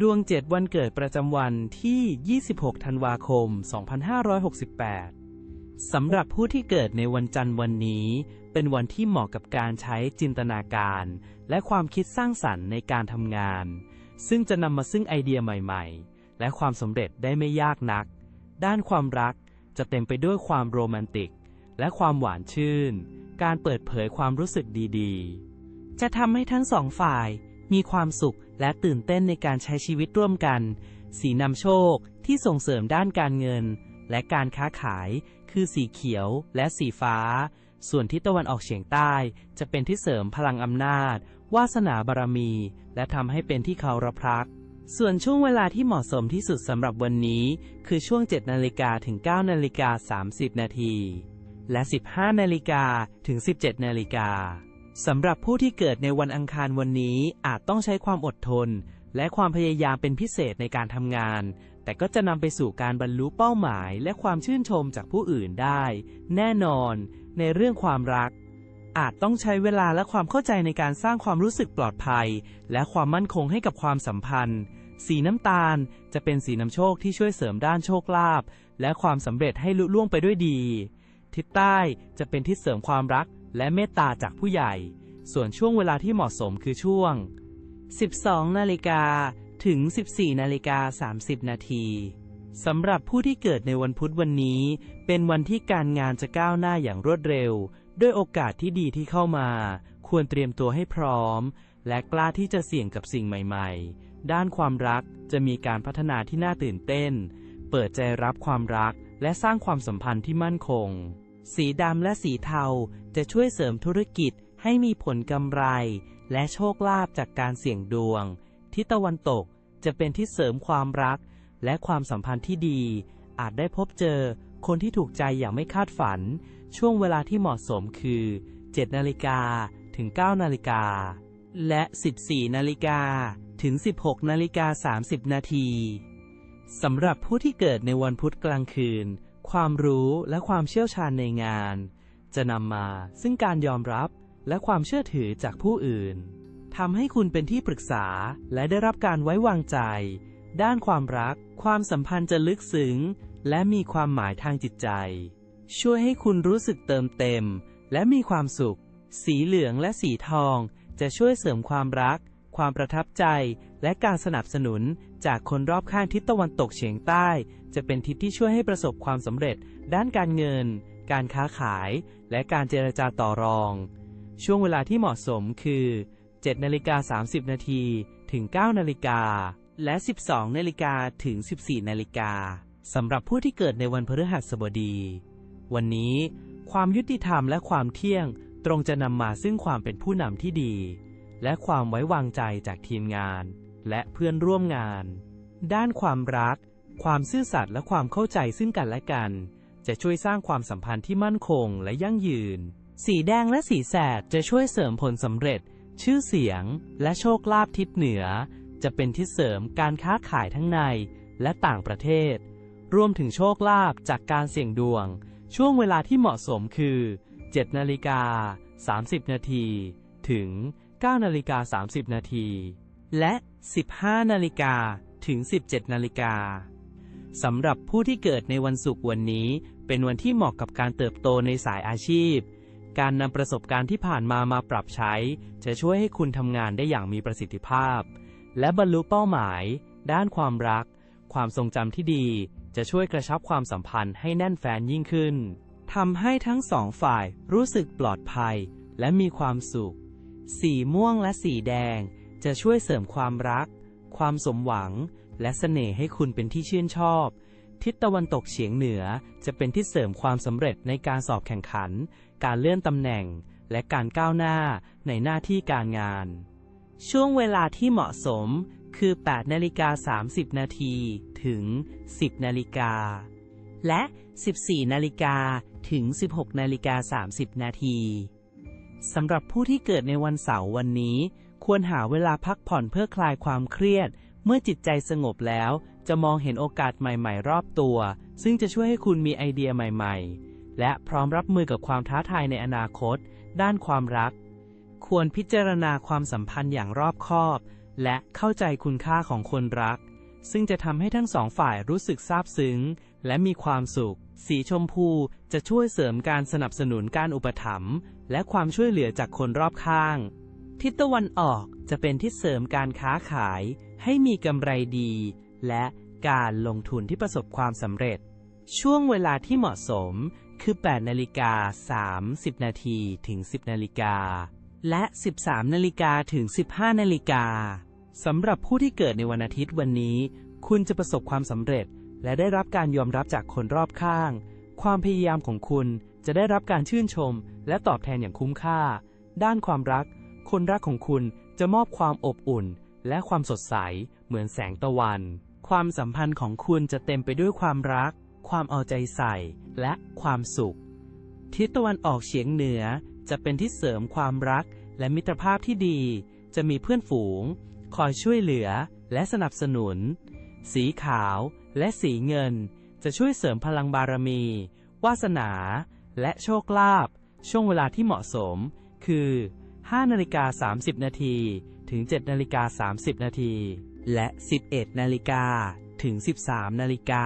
ดวง7วันเกิดประจำวันที่ 26 ธันวาคม 2568 สำหรับผู้ที่เกิดในวันจันทร์วันนี้ เป็นวันที่เหมาะกับการใช้จินตนาการ และความคิดสร้างสรรค์ในการทำงาน ซึ่งจะนำมาซึ่งไอเดียใหม่ๆ และความสำเร็จได้ไม่ยากนัก ด้านความรักจะเต็มไปด้วยความโรแมนติก และความหวานชื่น การเปิดเผยความรู้สึกดีๆ จะทำให้ทั้งสองฝ่ายมีความสุข และตื่นเต้นในการใช้ชีวิตร่วมกัน สีนำโชคที่ส่งเสริมด้านการเงิน และการค้าขาย คือสีเขียวและสีฟ้า ส่วนทิศตะวันออกเฉียงใต้ จะเป็นที่เสริมพลังอำนาจ วาสนาบารมี และทำให้เป็นที่เคารพรัก ส่วนช่วงเวลาที่เหมาะสมที่สุดสำหรับวันนี้ คือช่วง 7 นาฬิกาถึง 9 นาฬิกา 30 นาที และ 15 นาฬิกาถึง 17 นาฬิกา สำหรับผู้ที่เกิดในวันอังคารวันนี้อาจต้องใช้ความอดทน และความพยายามเป็นพิเศษในการทำงาน แต่ก็จะนำไปสู่การบรรลุเป้าหมาย และความชื่นชมจากผู้อื่นได้ แน่นอน ในเรื่องความรัก อาจต้องใช้เวลาและความเข้าใจในการสร้างความรู้สึกปลอดภัย และความมั่นคงให้กับความสัมพันธ์ สีน้ำตาลจะเป็นสีนำโชคที่ช่วยเสริมด้านโชคลาภและความสำเร็จให้ลุล่วงไปด้วยดี ทิศใต้จะเป็นทิศเสริมความรัก และเมตตาจากผู้ใหญ่ ส่วนช่วงเวลาที่เหมาะสมคือช่วง 12 นาฬิกาถึง 14 นาฬิกา 30 นาทีสำหรับผู้ที่เกิดในวันพุธวันนี้ เป็นวันที่การงานจะก้าวหน้าอย่างรวดเร็ว ด้วยโอกาสที่ดีที่เข้ามา ควรเตรียมตัวให้พร้อม และกล้าที่จะเสี่ยงกับสิ่งใหม่ๆ ด้านความรักจะมีการพัฒนาที่น่าตื่นเต้น เปิดใจรับความรักและสร้างความสัมพันธ์ที่มั่นคง สีดำและสีเทาจะช่วยเสริมธุรกิจให้มีผลกำไร และโชคลาภจากการเสี่ยงดวง ทิศตะวันตกจะเป็นที่เสริมความรัก และความสัมพันธ์ที่ดี อาจได้พบเจอคนที่ถูกใจอย่างไม่คาดฝัน ช่วงเวลาที่เหมาะสมคือ 7 นาฬิกาถึง 9 นาฬิกา และ 14 นาฬิกาถึง 16 นาฬิกา 30 นาทีสำหรับผู้ที่เกิดในวันพุธกลางคืน ความรู้และความเชี่ยวชาญในงาน จะนำมาซึ่งการยอมรับและความเชื่อถือจากผู้อื่นทำให้คุณเป็นที่ปรึกษาและได้รับการไว้วางใจ ด้านความรัก ความสัมพันธ์จะลึกซึ้ง และมีความหมายทางจิตใจ ช่วยให้คุณรู้สึกเติมเต็ม และมีความสุข สีเหลืองและสีทอง จะช่วยเสริมความรัก ความประทับใจ และการสนับสนุนจากคนรอบข้างทิศตะวันตกเฉียงใต้ จะเป็นทิศที่ช่วยให้ประสบความสำเร็จ ด้านการเงิน การค้าขาย และการเจรจาต่อรอง ช่วงเวลาที่เหมาะสมคือ 7นาฬิกา30 นาทีถึง 9นาฬิกาและ 12นาฬิกาถึง 14นาฬิกาสำหรับผู้ที่เกิดในวันพฤหัสบดี วันนี้ ความยุติธรรมและความเที่ยงตรงจะนำมาซึ่งความเป็นผู้นำที่ดี และความไว้วางใจจากทีมงาน และเพื่อนร่วมงาน ด้านความรัก ความซื่อสัตย์และความเข้าใจซึ่งกันและกัน จะช่วยสร้างความสัมพันธ์ที่มั่นคงและยั่งยืน สีแดงและสีแสดจะช่วยเสริมผลสำเร็จ ชื่อเสียง และโชคลาภทิศเหนือ จะเป็นที่เสริมการค้าขายทั้งในและต่างประเทศ รวมถึงโชคลาภจากการเสี่ยงดวง ช่วงเวลาที่เหมาะสมคือ 7 นาฬิกา 30 นาที ถึง 9 นาฬิกา 30 นาที และ 15 นาฬิกาถึง 17 นาฬิกาสำหรับผู้ที่เกิดในวันศุกร์วันนี้ เป็นวันที่เหมาะกับการเติบโตในสายอาชีพ การนำประสบการณ์ที่ผ่านมามาปรับใช้ จะช่วยให้คุณทำงานได้อย่างมีประสิทธิภาพ และบรรลุเป้าหมาย ด้านความรัก ความทรงจำที่ดี จะช่วยกระชับความสัมพันธ์ให้แน่นแฟนยิ่งขึ้นทำให้ทั้งสองฝ่ายรู้สึกปลอดภัย และมีความสุข สีม่วงและสีแดง จะช่วยเสริมความรัก ความสมหวัง และเสน่ห์ให้คุณเป็นที่ชื่นชอบ ทิศตะวันตกเฉียงเหนือจะเป็นที่เสริมความสำเร็จในการสอบแข่งขัน การเลื่อนตำแหน่ง และการก้าวหน้าในหน้าที่การงาน ช่วงเวลาที่เหมาะสมคือ 8 นาฬิกา 30 นาทีถึง 10 นาฬิกา และ 14 นาฬิกาถึง 16 นาฬิกา 30 นาทีสำหรับผู้ที่เกิดในวันเสาร์วันนี้ ควรหาเวลาพักผ่อนเพื่อคลายความเครียด เมื่อจิตใจสงบแล้ว จะมองเห็นโอกาสใหม่ ๆ รอบตัว ซึ่งจะช่วยให้คุณมีไอเดียใหม่ ๆ และพร้อมรับมือกับความท้าทายในอนาคต ด้านความรัก ควรพิจารณาความสัมพันธ์อย่างรอบคอบ และเข้าใจคุณค่าของคนรัก ซึ่งจะทำให้ทั้งสองฝ่ายรู้สึกซาบซึ้ง และมีความสุข สีชมพูจะช่วยเสริมการสนับสนุนการอุปถัมภ์และความช่วยเหลือจากคนรอบข้าง ทิศตะวันออกจะเป็นทิศเสริมการค้าขายให้มีกำไรดี และการลงทุนที่ประสบความสำเร็จ ช่วงเวลาที่เหมาะสมคือ 8 นาฬิกา 30 นาทีถึง 10 นาฬิกา และ 13 นาฬิกาถึง 15 นาฬิกาสำหรับผู้ที่เกิดในวันอาทิตย์วันนี้ คุณจะประสบความสำเร็จ และได้รับการยอมรับจากคนรอบข้าง ความพยายามของคุณจะได้รับการชื่นชม และตอบแทนอย่างคุ้มค่า ด้านความรัก คนรักของคุณจะมอบความอบอุ่น และความสดใสเหมือนแสงตะวัน ความสัมพันธ์ของคุณจะเต็มไปด้วยความรัก ความเอาใจใส่ และความสุข ทิศตะวันออกเฉียงเหนือจะเป็นที่เสริมความรักและมิตรภาพที่ดี จะมีเพื่อนฝูง คอยช่วยเหลือและสนับสนุน สีขาวและสีเงิน จะช่วยเสริมพลังบารมี วาสนา และโชคลาภ ช่วงเวลาที่เหมาะสม คือ 5นาฬิกา30 นาทีถึง 7นาฬิกา30 นาที และ 11นาฬิกาถึง 13นาฬิกา